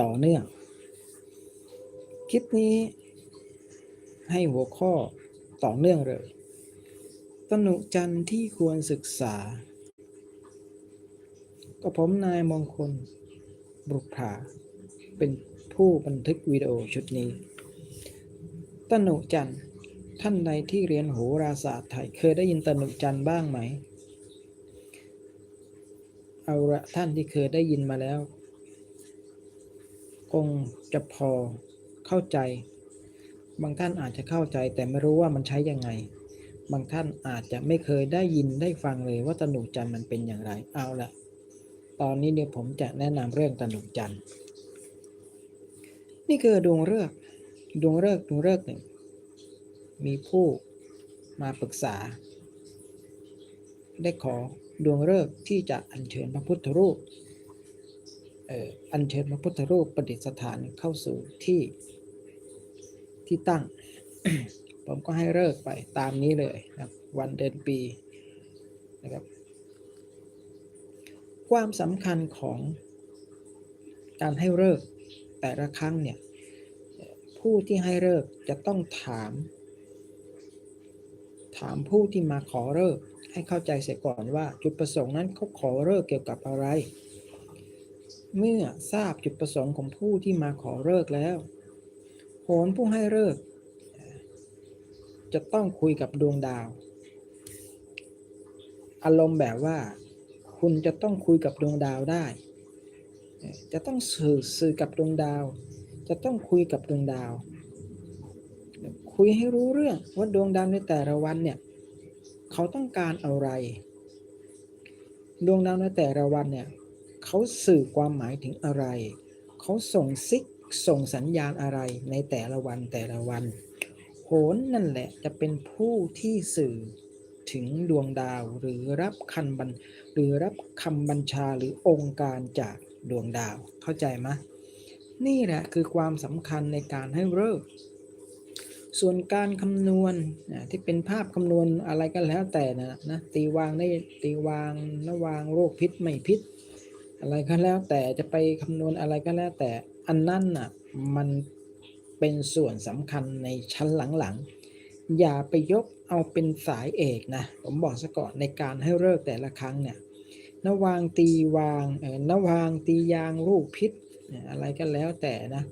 ต่อเนื่อง คลิปนี้ ให้หัวข้อต่อเนื่องเลยตนุจันทร์ที่ควรศึกษา ก็ผมนายมงคล บุกผาเป็นผู้บันทึกวิดีโอชุดนี้ ตนุจันทร์ท่านใดที่เรียนโหราศาสตร์ไทยเคยได้ยินตนุจันทร์บ้างไหม เอาละท่านที่เคยได้ยินมาแล้ว คงจะพอเข้าใจ บางท่านอาจจะเข้าใจแต่ไม่รู้ว่ามันใช้ยังไง บางท่านอาจจะไม่เคยได้ยินได้ฟังเลยว่าตนุจันทร์มันเป็นอย่างไร เอาละตอนนี้เนี่ยผมจะแนะนำเรื่องตนุจันทร์ นี่คือดวงฤกษ์ดวงฤกษ์ดวงฤกษ์หนึ่ง มีผู้มาปรึกษา ได้ขอดวงฤกษ์ที่จะอัญเชิญพระพุทธรูป อัญเชิญพระพุทธรูปประดิษฐานเข้าสู่ที่ที่ตั้ง ผมก็ให้เลิกไปตามนี้เลยนะครับวันเดือนปีนะครับ ความสำคัญของการให้เลิกแต่ละครั้งเนี่ยผู้ที่ให้เลิกจะต้องถาม ถามผู้ที่มาขอเลิกให้เข้าใจเสียก่อนว่าจุดประสงค์นั้นเขาขอเลิกเกี่ยวกับอะไร เมื่อทราบจุดประสงค์ของผู้ที่มาขอเลิกแล้วโหนผู้ให้เลิก จะต้องคุยกับดวงดาว อารมณ์แบบว่า คุณจะต้องคุยกับดวงดาวได้ จะต้องสื่อสื่อกับดวงดาว จะต้องคุยกับดวงดาว คุยให้รู้เรื่องว่าดวงดาวในแต่ละวันเนี่ยเขาต้องการอะไร ดวงดาวในแต่ละวันเนี่ย เขาสื่อความหมายถึงอะไร เขาส่งซิกส่งสัญญาณอะไรในแต่ละวันแต่ละวัน โหนนั่นแหละจะเป็นผู้ที่สื่อถึงดวงดาวหรือรับคำบัญหรือรับคำบัญชาหรือองค์การจากดวงดาวเข้าใจไหมนี่แหละคือความสำคัญในการให้เลิกส่วนการคำนวณนะที่เป็นภาพคำนวณอะไรก็แล้วแต่นะนะตีวางได้ตีวางระวางโรคพิษไม่พิษ อะไรก็แล้วแต่จะไปคำนวณอะไรก็แล้วแต่อันนั้นน่ะมันเป็นส่วนสำคัญในชั้นหลังๆ อย่าไปยกเอาเป็นสายเอกนะ ผมบอกซะก่อนในการให้เลิกแต่ละครั้งเนี่ยนวางตีวางเออนวางตียางลูกพิษอะไรก็แล้วแต่นะ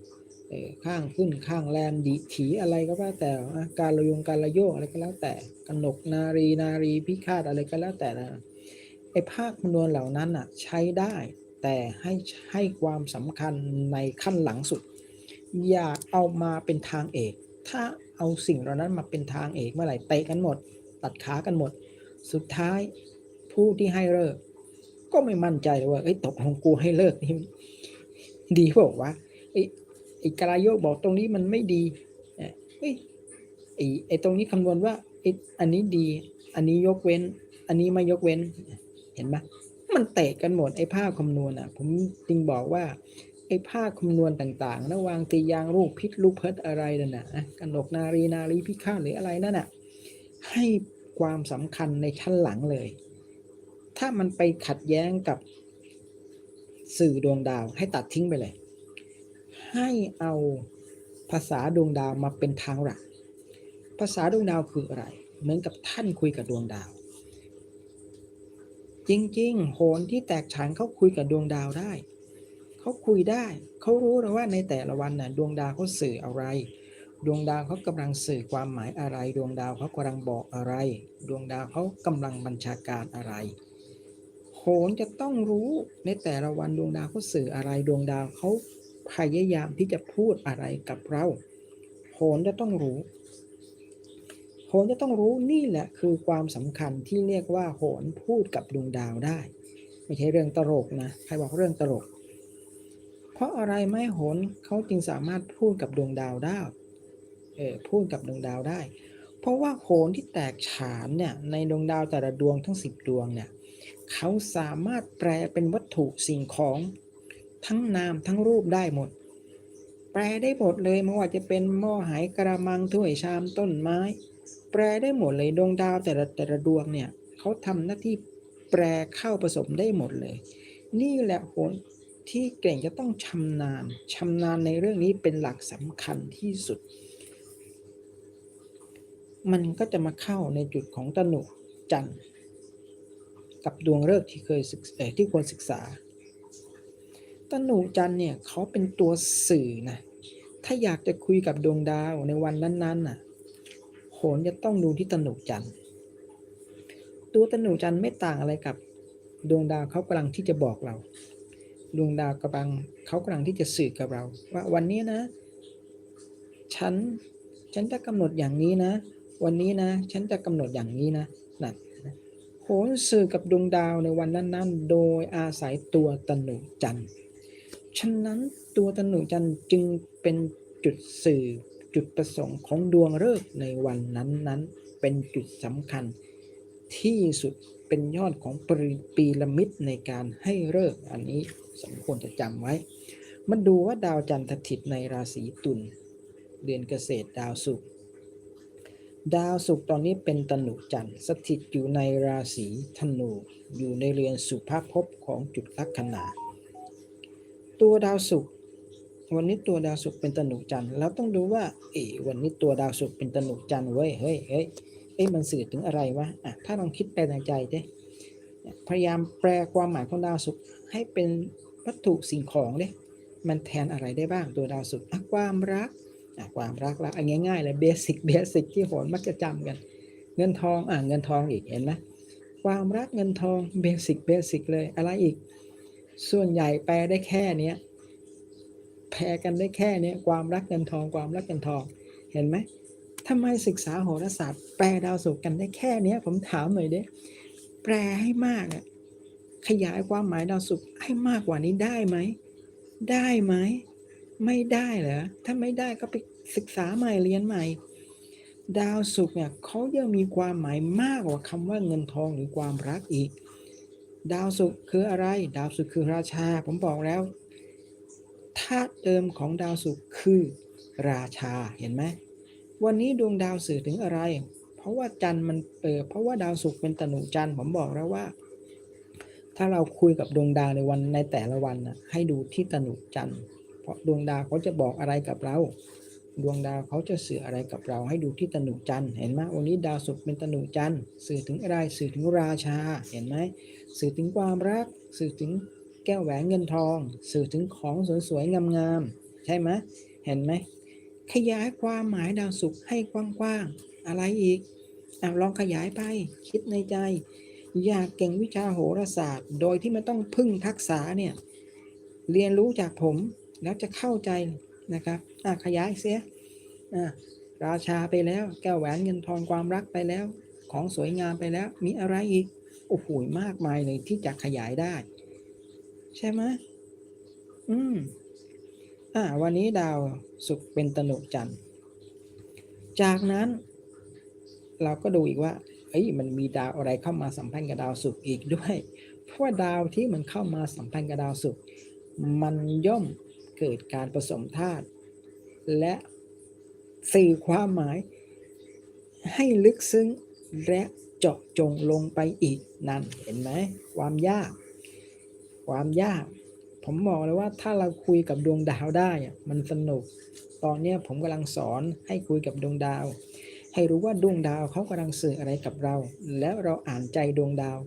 เออข้างขึ้นข้างแรมดิถีอะไรก็แล้วแต่การระยงการระโยกอะไรก็แล้วแต่กนกนารีนารีพิฆาตอะไรก็แล้วแต่นะ ภาคคำนวณเหล่านั้นอะใช้ได้ แต่ให้ให้ความสำคัญในขั้นหลังสุด อย่าเอามาเป็นทางเอก ถ้าเอาสิ่งเหล่านั้นมาเป็นทางเอกเมื่อไหร่เตะกันหมด ตัดขากันหมด สุดท้ายผู้ที่ให้เลิก ก็ไม่มั่นใจว่าเอ้ตกลงกูให้เลิกนี่ดีบอกว่าไอ้ไอ้กรายโยกบอกตรงนี้มันไม่ดีไอ้ไอ้ตรงนี้คำนวณว่าไอ้อันนี้ดี อันนี้ยกเว้น อันนี้ไม่ยกเว้น เห็นไหมมันเตะกันหมดไอ้ภาพคำนวณอะ ผมจึงบอกว่าไอ้ภาคคำนวณต่างๆระหวางตียางลูกพิษลูกเพิดอะไรนั่นน่ะนะกนกนารีนารีพิฆาตหรืออะไรนั่นน่ะให้ความสำคัญในชั้นหลังเลย ถ้ามันไปขัดแย้งกับสื่อดวงดาวให้ตัดทิ้งไปเลย ให้เอาภาษาดวงดาวมาเป็นทางหลัก ภาษาดวงดาวคืออะไร เหมือนกับท่านคุยกับดวงดาว จริง ๆ โหนที่แตกฉานเขาคุยกับดวงดาวได้ เขาคุยได้ เขารู้แล้วว่าในแต่ละวันน่ะดวงดาวเขาสื่ออะไร ดวงดาวเขากำลังสื่อความหมายอะไร ดวงดาวเขากำลังบอกอะไร ดวงดาวเขากำลังบัญชาการอะไร โหนจะต้องรู้ในแต่ละวันดวงดาวเขาสื่ออะไร ดวงดาวเขาพยายามที่จะพูดอะไรกับเรา โหนจะต้องรู้ โหนจะต้องรู้นี่แหละคือความสำคัญที่เรียกว่าโหนพูดกับดวงดาวได้ ไม่ใช่เรื่องตลกนะใครบอกเรื่องตลก เพราะอะไรไม่โหนเขาจึงสามารถพูดกับดวงดาวได้เออพูดกับดวงดาวได้ เพราะว่าโหนที่แตกฉานเนี่ยในดวงดาวแต่ละดวงทั้ง 10 ดวงเนี่ยเขาสามารถแปลเป็นวัตถุสิ่งของทั้งนามทั้งรูปได้หมด แปลได้หมดเลยไม่ว่าจะเป็นหม้อหายกระมังถ้วยชามต้นไม้ แปลได้หมดเลยดวงดาวแต่ละแต่ละดวงเนี่ยเขาทำหน้าที่แปลเข้าผสมได้หมดเลย นี่แหละโหนที่เก่งจะต้องชำนาญชำนาญในเรื่องนี้เป็นหลักสำคัญที่สุด มันก็จะมาเข้าในจุดของตนุจันทร์กับดวงฤกษ์ที่เคยศึกที่ควรศึกษา ตนุจันทร์เนี่ยเขาเป็นตัวสื่อนะ ถ้าอยากจะคุยกับดวงดาวในวันนั้นๆน่ะ โหนจะต้องดูที่ตนุจันทร์ตัวตนุจันทร์ไม่ต่างอะไรกับ ดวงดาวเขากำลังที่จะบอกเรา ดวงดาวกำลังเขากำลังที่จะสื่อกับเรา ว่าวันนี้นะ ฉัน ฉันจะกำหนดอย่างนี้นะ วันนี้นะ ฉันจะกำหนดอย่างนี้นะนั่นโหนสื่อกับดวงดาวในวันนั้นๆ โดยอาศัยตัวตนุจันทร์ ฉะนั้นตัวตนุจันทร์จึงเป็นจุดสื่อจุดประสงค์ของดวงฤกษ์ในวันนั้นๆเป็นจุดสำคัญ ที่สุดเป็นยอดของปริปีระมิดในการให้เลิกษ์อันนี้สมควรจะจำไว้มาดูว่าดาวจันทร์สถิตในราศีตุลเดือนเกษตรดาวศุกร์ดาวศุกร์ตอนนี้เป็นตนุจันทร์สถิตอยู่ในราศีธนูอยู่ในเรือนสุภาพภพของจุดลัคนา ตัวดาวศุกร์วันนี้ตัวดาวศุกร์เป็นตนุจันทร์แล้วต้องดูว่าเอ๋วันนี้ตัวดาวศุกร์เป็นตนุจันทร์เว้ยเฮ้ยเฮ้ยเอ๊ะมันสื่อถึงอะไรวะอะถ้าลองคิดไปในใจเด้พยายามแปลความหมายของดาวศุกร์ให้เป็นวัตถุสิ่งของเด้มันแทนอะไรได้บ้างตัวดาวศุกร์ความรักความรักละอันง่ายๆเลยเบสิกเบสิกที่โหนมักจะจำกัน เงินทองอะเงินทองอีกเห็นไหมความรักเงินทองเบสิกเบสิกเลยอะไรอีก ส่วนใหญ่แปลได้แค่เนี้ยแปลกันได้แค่เนี้ยความรักเงินทองความรักเงินทอง เห็นไหมทำไมศึกษาโหราศาสตร์แปลดาวศุกร์กันได้แค่เนี้ยผมถามหน่อยเด้แปลให้มากอะขยายความหมายดาวศุกร์ให้มากกว่านี้ได้ไหม ได้ไหม ไม่ได้เหรอ ถ้าไม่ได้ก็ไปศึกษาใหม่เรียนใหม่ ดาวศุกร์เนี่ยเขายังมีความหมายมากกว่าคำว่าเงินทองหรือความรักอีก ดาวศุกร์คืออะไร ดาวศุกร์คือราชา ผมบอกแล้วธาตุเดิมของดาวศุกร์คือราชา เห็นไหม วันนี้ดวงดาวสื่อถึงอะไร เพราะว่าจันทร์มันเออเพราะว่าดาวศุกร์เป็นตนุจันทร์ ผมบอกแล้วว่า ถ้าเราคุยกับดวงดาวในวันในแต่ละวันนะให้ดูที่ตนุจันทร์ เพราะดวงดาวเขาจะบอกอะไรกับเรา ดวงดาวเขาจะสื่ออะไรกับเราให้ดูที่ตนุจันทร์เห็นไหมวันนี้ดาวศุกร์เป็นตนุจันทร์สื่อถึงอะไรสื่อถึงราชาเห็นไหมสื่อถึงความรัก สื่อถึงแก้วแหวนเงินทอง สื่อถึงของสวยๆงามๆใช่ไหมเห็นไหมขยายความหมายดาวศุกร์ให้กว้างๆอะไรอีกอลองขยายไปคิดในใจ อยากเก่งวิชาโหราศาสตร์ โดยที่ไม่ต้องพึ่งทักษะเนี่ยเรียนรู้จากผมแล้วจะเข้าใจ นะครับอะขยายเสียอะราชาไปแล้ว แก้วแหวนเงินทองความรักไปแล้ว ของสวยงามไปแล้ว มีอะไรอีก โอ้โหมากมายเลยที่จะขยายได้ ใช่ไหมอืมอ่าวันนี้ดาวศุกร์เป็นตนุจันทร์จากนั้น เราก็ดูอีกว่าเอ้ยมันมีดาวอะไรเข้ามาสัมพันธ์กับดาวศุกร์อีกด้วย เพราะว่าดาวที่มันเข้ามาสัมพันธ์กับดาวศุกร์มันย่อม เกิดการผสมธาตุและสื่อความหมาย ให้ลึกซึ้งและเจาะจงลงไปอีกนั่นเห็นไหมความยาก ความยาก ผมบอกเลยว่าถ้าเราคุยกับดวงดาวได้มันสนุก ตอนนี้ผมกำลังสอนให้คุยกับดวงดาว ให้รู้ว่าดวงดาวเขากำลังสื่ออะไรกับเรา แล้วเราอ่านใจดวงดาว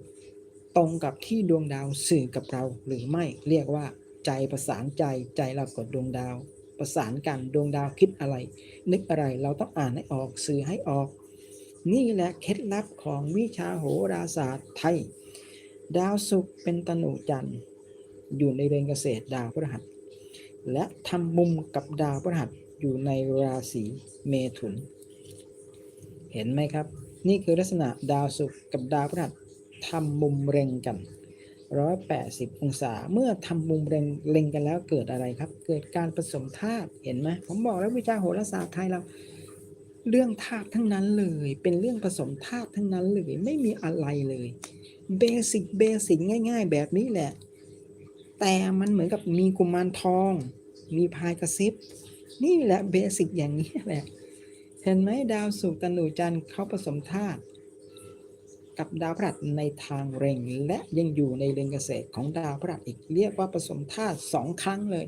ตรงกับที่ดวงดาวสื่อกับเราหรือไม่เรียกว่า ใจประสานใจใจเรากับดวงดาว ประสานกันดวงดาวคิดอะไร นึกอะไรเราต้องอ่านให้ออกสื่อให้ออก นี่แหละเคล็ดลับของวิชาโหราศาสตร์ไทย ดาวศุกร์เป็นตนุจันทร์อยู่ในเรือนเกษตรดาวพฤหัส และทำมุมกับดาวพฤหัสอยู่ในราศีเมถุน เห็นไหมครับ นี่คือลักษณะดาวศุกร์กับดาวพฤหัสทำมุมเร็งกัน 180 องศา เมื่อทำมุมเร็งเล็งกันแล้วเกิดอะไรครับ เกิดการผสมธาตุเห็นไหมผมบอกแล้ววิชาโหราศาสตร์ไทยเราเรื่องธาตุทั้งนั้นเลย เป็นเรื่องผสมธาตุทั้งนั้นเลย ไม่มีอะไรเลยเบสิกเบสิกง่าย ๆ แบบนี้แหละ แต่มันเหมือนกับมีกุมารทอง มีพายกระซิบ นี่แหละเบสิกอย่างนี้แหละ เห็นไหมดาวศุกตนุจันทร์เขาผสมธาตุ กับดาวพฤหัสในทางเร็งและยังอยู่ในเรือนเกษตรของดาวพฤหัสอีกเรียกว่าผสมธาตุสองครั้งเลย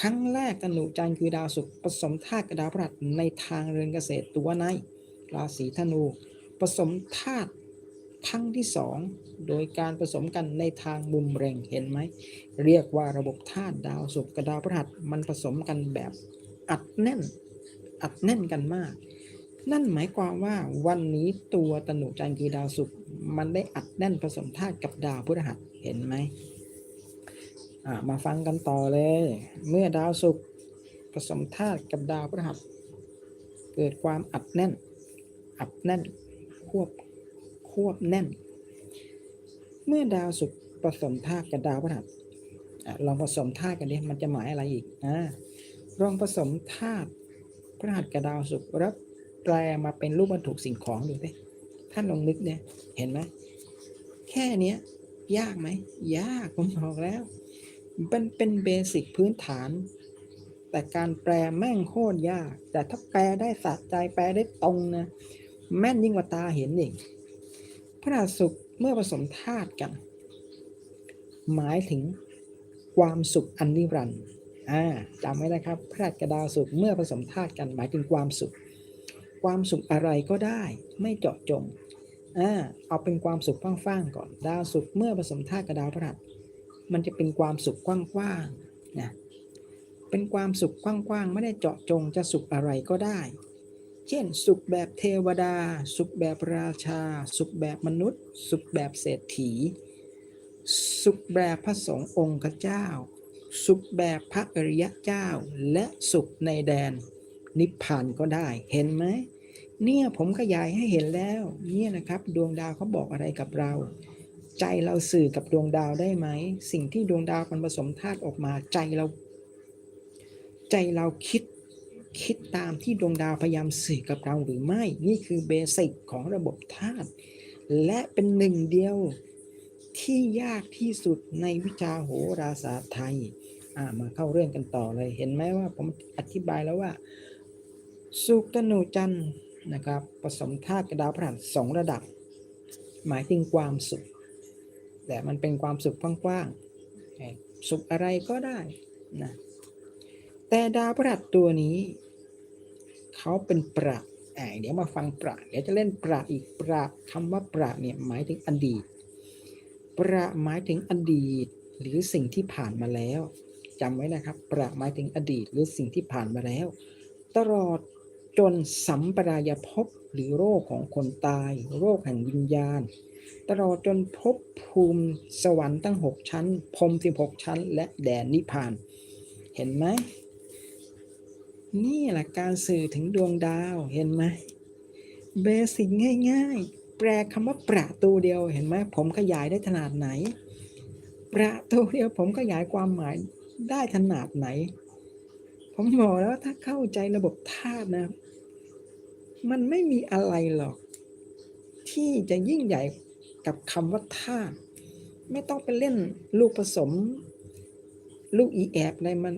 ครั้งแรกธนูจันทร์คือดาวศุกร์ผสมธาตุกับดาวพฤหัสในทางเรือนเกษตรตัวในราศีธนู ผสมธาตุครั้งที่สองโดยการผสมกันในทางมุมเร็งเห็นไหมเรียกว่าระบบธาตุดาวศุกร์กับดาวพฤหัสมันผสมกันแบบอัดแน่น อัดแน่นกันมาก นั่นหมายความว่าวันนี้ตัวตนุจันทร์คือดาวศุกร์มันได้อัดแน่นผสมธาตุกับดาวพฤหัสเห็นไหมมาฟังกันต่อเลย เมื่อดาวศุกร์ผสมธาตุกับดาวพฤหัส เกิดความอัดแน่น อัดแน่น ควบควบแน่น เมื่อดาวศุกร์ผสมธาตุกับดาวพฤหัสอะลองผสมธาตุกันดิมันจะหมายอะไรอีกอ่าลองผสมธาตุพฤหัสกับดาวศุกร์แล้ว แปลมาเป็นรูปวัตถุสิ่งของดูสิท่านลองนึกเนี่ย เห็นไหมแค่เนี้ย ยากไหม ยากผมบอกแล้ว มันเป็นเบสิกพื้นฐาน แต่การแปลแม่งโคตรยาก แต่ถ้าแปลได้สะใจแปลได้ตรงนะ แม่นยิ่งกว่าตาเห็นอีกพระราสุขเมื่อผสมธาตุกัน หมายถึงความสุขอันนิรันดร์อ่าจำไว้นะครับพระราชกระดาวสุขเมื่อผสมธาตุกันหมายถึงความสุข ความสุขอะไรก็ได้ไม่เจาะจงอ่าเอาเป็นความสุขกว้างๆก่อน ดาวสุขเมื่อผสมธาตุกับดาวพฤหัสมันจะเป็นความสุขกว้างๆนะเป็นความสุขกว้างๆไม่ได้เจาะจงจะสุขอะไรก็ได้ เช่น สุขแบบเทวดา สุขแบบราชา สุขแบบมนุษย์ สุขแบบเศรษฐี สุขแบบพระสงฆ์องค์เจ้า สุขแบบพระอริยเจ้า และสุขในแดน นิพพานก็ได้ เห็นไหมเนี่ยผมขยายให้เห็นแล้ว เนี่ยนะครับ ดวงดาวเขาบอกอะไรกับเรา ใจเราสื่อกับดวงดาวได้ไหม สิ่งที่ดวงดาวมันผสมธาตุออกมาใจเรา ใจเราคิดคิดตามที่ดวงดาวพยายามสื่อกับเราหรือไม่ นี่คือเบสิกของระบบธาตุและเป็นหนึ่งเดียวที่ยากที่สุดในวิชาโหราศาสตร์ไทย อ่ามาเข้าเรื่องกันต่อเลย เห็นไหมว่าผมอธิบายแล้วว่า สุกนูจันทร์นะครับผสมธาตุกระดาวพฤหัสสองระดับ หมายถึงความสุข แต่มันเป็นความสุขกว้างๆสุขอะไรก็ได้นะแต่ดาวพฤหัสตัวนี้เขาเป็นประอ่าเดี๋ยวมาฟังประเดี๋ยวจะเล่นประอีกประคำว่าประเนี่ยหมายถึงอดีต ประหมายถึงอดีต หรือสิ่งที่ผ่านมาแล้วจำไว้นะครับ ประหมายถึงอดีตหรือสิ่งที่ผ่านมาแล้ว ตลอด จนสัมปรายภพหรือโรคของคนตาย โรคแห่งวิญญาณ ตลอดจนภพภูมิสวรรค์ตั้ง 6 ชั้นพรหม16 ชั้น และแดนนิพพาน เห็นไหมนี่แหละการสื่อถึงดวงดาวเห็นไหมเบสิกง่าย ๆ แปลคำว่าประตูเดียวเห็นไหมผมขยายได้ขนาดไหน ประตูเดียวผมขยายความหมายได้ขนาดไหน ผมบอกแล้วถ้าเข้าใจระบบธาตุนะ มันไม่มีอะไรหรอก ที่จะยิ่งใหญ่กับคำว่าธาตุไม่ต้องไปเล่นลูกผสม ลูกอีแอบอะไรมัน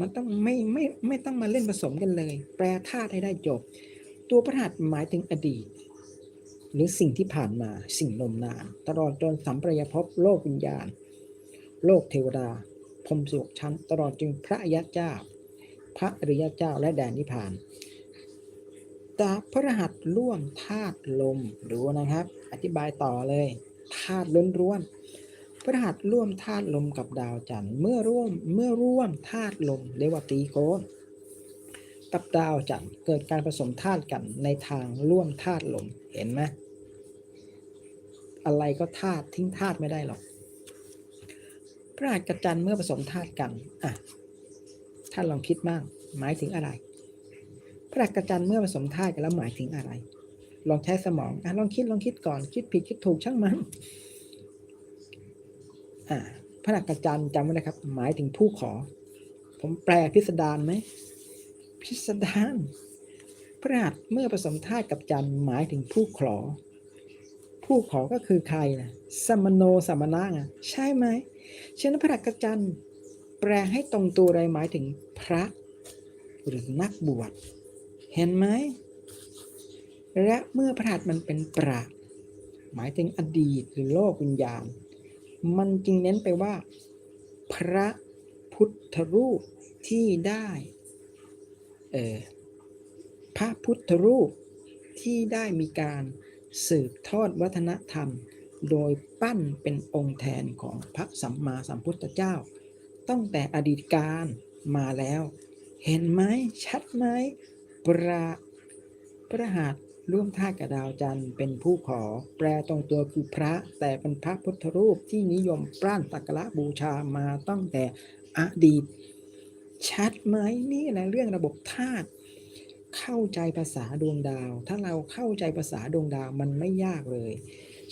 มันต้องไม่ไม่ไม่ต้องมาเล่นผสมกันเลย แปลธาตุให้ได้จบ ตัวพระหัตหมายถึงอดีต หรือสิ่งที่ผ่านมาสิ่งนมนาน ตลอดจนสัมปรายภพโลกวิญญาณ โลกเทวดาพรมสิบหกชั้น ตลอดจึงพระอริยเจ้า พระอริยเจ้าและแดนนิพพาน ตาพระหัตถ์ร่วมธาตุลมดูนะครับ อธิบายต่อเลยธาตุล้วนๆพระหัตถ์ร่วมธาตุลมกับดาวจันทร์เมื่อร่วมเมื่อร่วมธาตุลมเรียกว่าตีโกนกับดาวจันทร์เกิดการผสมธาตุกันในทางร่วมธาตุลมเห็นไหมอะไรก็ธาตุทิ้งธาตุไม่ได้หรอก พระหัตถ์กับจันทร์เมื่อผสมธาตุกันอะท่านลองคิดบ้างหมายถึงอะไร พระหัตถ์กับจันเมื่อผสมธาตุกันแล้วหมายถึงอะไร ลองใช้สมองอลองคิดลองคิดก่อน คิดผิดคิดถูกช่างมันอ่าพระหัตถ์กับจันจำไว้นะครับ หมายถึงผู้ขอ ผมแปลพิสดารไหมพิสดารพระหัตเมื่อผสมธาตุกับจันหมายถึงผู้ขอ ผู้ขอก็คือใครนะสมโนสมณะไงใช่ไหมฉะนั้นพระหัตถ์กับจันแปลให้ตรงตัวเลยหมายถึงพระหรือนักบวช เห็นไหม และเมื่อพระหัตถ์มันเป็นประหมายถึงอดีตหรือโลกวิญญาณ มันจึงเน้นไปว่า พระพุทธรูปที่ได้เออพระพุทธรูปที่ได้มีการสืบทอดวัฒนธรรม โดยปั้นเป็นองค์แทนของพระสัมมาสัมพุทธเจ้า ตั้งแต่อดีตการมาแล้ว เห็นไหมชัดไหม ประพระหัตร่วมท่ากับดาวจันทร์เป็นผู้ขอ แปลตรงตัวคือพระ แต่เป็นพระพุทธรูปที่นิยมปร้านสักการะบูชามาตั้งแต่อดีต ชัดไหมนี่แหละเรื่องระบบธาตุเข้าใจภาษาดวงดาว ถ้าเราเข้าใจภาษาดวงดาวมันไม่ยากเลย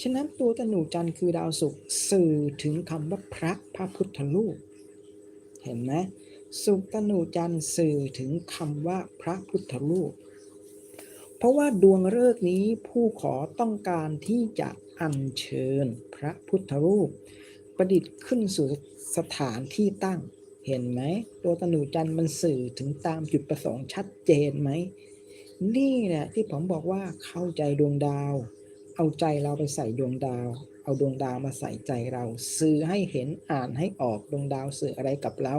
ฉะนั้นตัวตนูจันทร์คือดาวศุกร์สื่อถึงคำว่าพระพระพุทธรูป เห็นไหม สุตนูจันทร์สื่อถึงคำว่าพระพุทธรูป เพราะว่าดวงฤกษ์นี้ผู้ขอต้องการที่จะอัญเชิญพระพุทธรูป ประดิษฐ์ขึ้นสู่สถานที่ตั้ง เห็นไหมตัวตนูจันทร์มันสื่อถึงตามจุดประสงค์ชัดเจนไหม นี่แหละที่ผมบอกว่าเข้าใจดวงดาว เอาใจเราไปใส่ดวงดาวเอาดวงดาวมาใส่ใจเราสื่อให้เห็นอ่านให้ออกดวงดาวสื่ออะไรกับเรา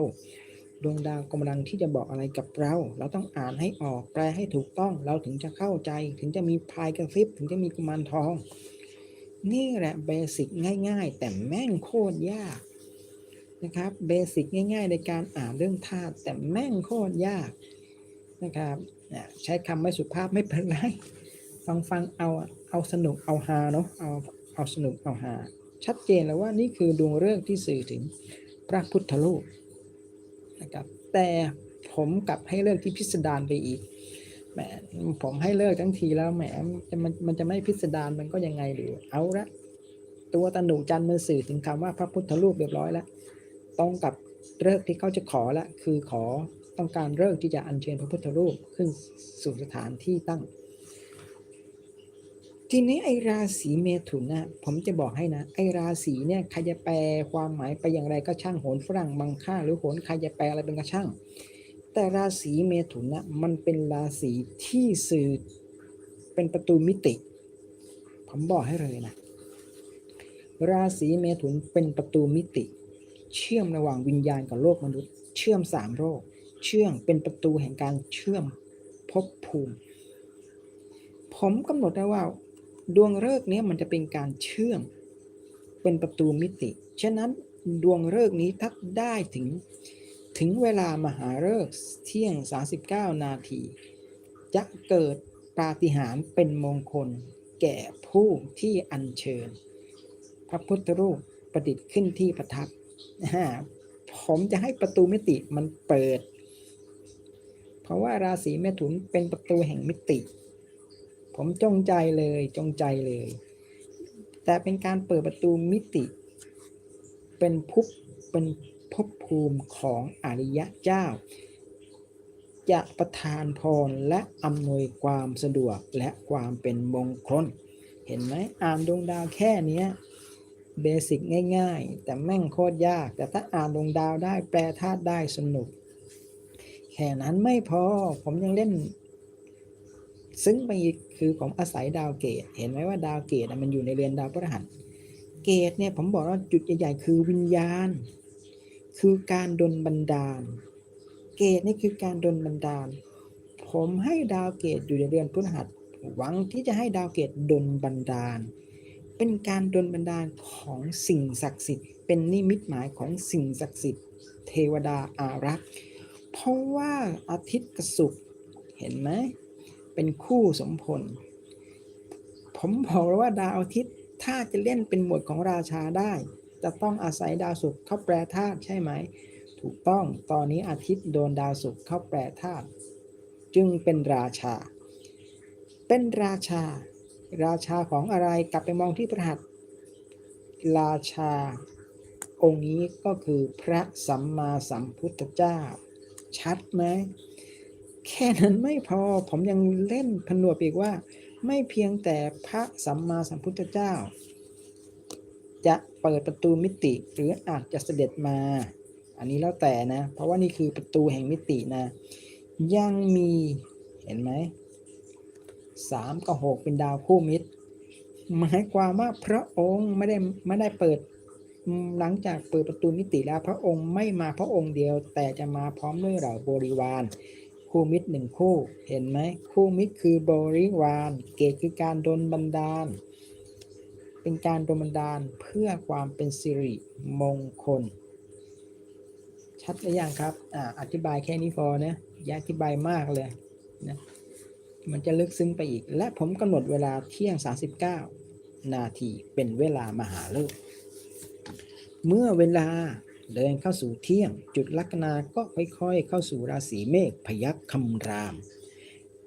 ดวงดาวกำลังที่จะบอกอะไรกับเรา เราต้องอ่านให้ออกแปลให้ถูกต้อง เราถึงจะเข้าใจ ถึงจะมีพายกระซิบถึงจะมีกุมารทอง นี่แหละเบสิกง่าย ๆ แต่แม่งโคตรยากนะครับเบสิกง่าย ๆ ในการอ่านเรื่องธาตุแต่แม่งโคตรยากนะครับใช้คำไม่สุภาพไม่เป็นไรฟังฟังเอาเอาสนุกเอาฮาเนาะเอาเอาสนุกเอาฮาชัดเจนแล้วว่านี่คือดวงเรื่องที่สื่อถึงพระพุทธรูป นะครับแต่ผมกลับให้เลิกที่พิสดารไปอีกแหมผมให้เลิกทั้งทีแล้วแหมจะมันมันจะไม่พิสดารมันก็ยังไงดีเอาละตัวตนูจันทร์มันสื่อถึงคำว่าพระพุทธรูปเรียบร้อยแล้วต้องกับเลิกที่เขาจะขอละคือขอต้องการเลิกที่จะอัญเชิญพระพุทธรูปขึ้นสู่สถานที่ตั้ง ทีนี้ไอราศีเมถุนนะผมจะบอกให้นะ ไอราศีเนี่ยใครจะแปลความหมายไปอย่างไรก็ช่างโหนฝรั่งบังค่า หรือโหนใครจะแปลอะไรเป็นก็ช่าง แต่ราศีเมถุนนะมันเป็นราศีที่สื่อเป็นประตูมิติ ผมบอกให้เลยนะราศีเมถุนเป็นประตูมิติ เชื่อมระหว่างวิญญาณกับโลกมนุษย์ เชื่อมสามโลกเชื่อมเป็นประตูแห่งการเชื่อมภพภูมิ ผมกำหนดได้ว่า ดวงฤกษ์นี้มันจะเป็นการเชื่อม เป็นประตูมิติ ฉะนั้นดวงฤกษ์นี้ถ้าได้ถึงถึงเวลามหาฤกษ์เที่ยง 39 นาที จะเกิดปาฏิหาริย์เป็นมงคล แก่ผู้ที่อัญเชิญ พระพุทธรูปประดิษฐ์ขึ้นที่ประทับผมจะให้ประตูมิติมันเปิด เพราะว่าราศีเมถุนเป็นประตูแห่งมิติ ผมจงใจเลยจงใจเลย แต่เป็นการเปิดประตูมิติ เป็นภพเป็นภพภูมิของอริยะเจ้า จะประทานพรและอำนวยความสะดวกและความเป็นมงคล เห็นไหมอ่านดวงดาวแค่เนี้ยเบสิกง่าย ๆ แต่แม่งโคตรยาก แต่ถ้าอ่านดวงดาวได้แปลธาตุได้สนุก แค่นั้นไม่พอผมยังเล่น ซึ้งไปคือผมอาศัยดาวเกต เห็นไหมว่าดาวเกตมันอยู่ในเรือนดาวพฤหัสเกตเนี่ยผมบอกว่าจุดใหญ่ๆคือวิญญาณ คือการดลบันดาล เกตนี่คือการดลบันดาล ผมให้ดาวเกตอยู่ในเรือนพฤหัสหวังที่จะให้ดาวเกตดลบันดาล เป็นการดลบันดาลของสิ่งศักดิ์สิทธิ์ เป็นนิมิตหมายของสิ่งศักดิ์สิทธิ์ เทวดาอารักษ์เพราะว่าอาทิตย์กับศุกร์เห็นไหม เป็นคู่สมพล ผมบอกแล้วว่าดาวอาทิตย์ถ้าจะเล่นเป็นหมวดของราชาได้ จะต้องอาศัยดาวศุกร์เข้าแปรธาตุใช่ไหม ถูกต้องตอนนี้อาทิตย์โดนดาวศุกร์เข้าแปรธาตุจึงเป็นราชา เป็นราชา ราชาของอะไรกลับไปมองที่พระหัตถ์ราชา องค์นี้ก็คือพระสัมมาสัมพุทธเจ้า ชัดไหม แค่นั้นไม่พอผมยังเล่นผนวกอีกว่า ไม่เพียงแต่พระสัมมาสัมพุทธเจ้า จะเปิดประตูมิติหรืออาจจะเสด็จมา อันนี้แล้วแต่นะ เพราะว่านี่คือประตูแห่งมิตินะ ยังมีเห็นไหมสามกับหกเป็นดาวคู่มิตรหมายความว่าพระองค์ไม่ได้ไม่ได้เปิดหลังจากเปิดประตูมิติแล้วพระองค์ไม่มาพระองค์เดียว แต่จะมาพร้อมด้วยเหล่าบริวาร คู่มิตรหนึ่งคู่เห็นไหมคู่มิตรคือบริวารเกตคือการดลบันดาล เป็นการดลบันดาลเพื่อความเป็นสิริมงคล ชัดหรือยังครับออธิบายแค่นี้พอนะอย่าอธิบายมากเลยนะมันจะลึกซึ้งไปอีก และผมกำหนดเวลาเที่ยง 39 นาทีเป็นเวลามหาฤกษ์เมื่อเวลา เดินเข้าสู่เที่ยง จุดลัคนาก็ค่อยๆ เข้าสู่ราศีเมษพยัคฆ์คำราม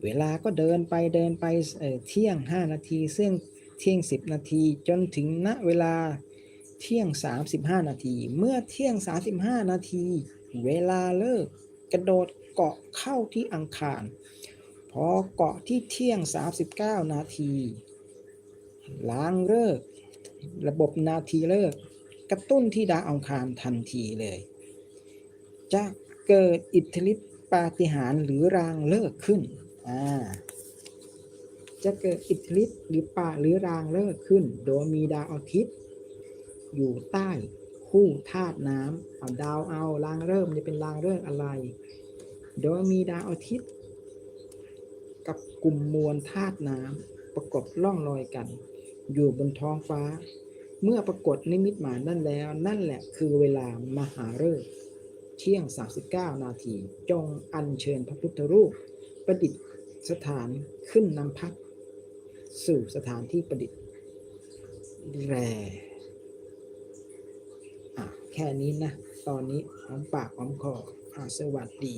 เวลาก็เดินไปเดินไปเเที่ยง 5 นาทีซึ่งเที่ยง 10 นาทีจนถึงณเวลาเที่ยง 35 นาที เมื่อเที่ยง 35 นาที เวลาเลิกกระโดดเกาะเข้าที่อังคาร พอเกาะที่เที่ยง 39 นาที ล้างเลิก ระบบนาทีเลิก ระตุ้นที่ดาวอังคารทันทีเลย จะเกิดอิทธิฤทธิปาฏิหาริย์หรือรางเลิกขึ้นอ่าจะเกิดอิทธิฤทธิ์หรือป่าหรือรางเลิกขึ้น โดยมีดาวอาทิตย์ อยู่ใต้คู่ธาตุน้ำเอาดาวเอารางเริ่มจะเป็นรางเลิกอะไร โดยมีดาวอาทิตย์ กับกลุ่มมวลธาตุน้ำประกบล่องรอยกัน อยู่บนท้องฟ้า เมื่อปรากฏนิมิตหมายนั่นแล้ว นั่นแหละคือเวลามหาฤกษ์เที่ยง 39 นาที จงอัญเชิญพระพุทธรูป ประดิษฐานขึ้นนำพัก สู่สถานที่ประดิษฐ์แรแค่นี้นะ ตอนนี้หอมปากหอมคออสวัสดี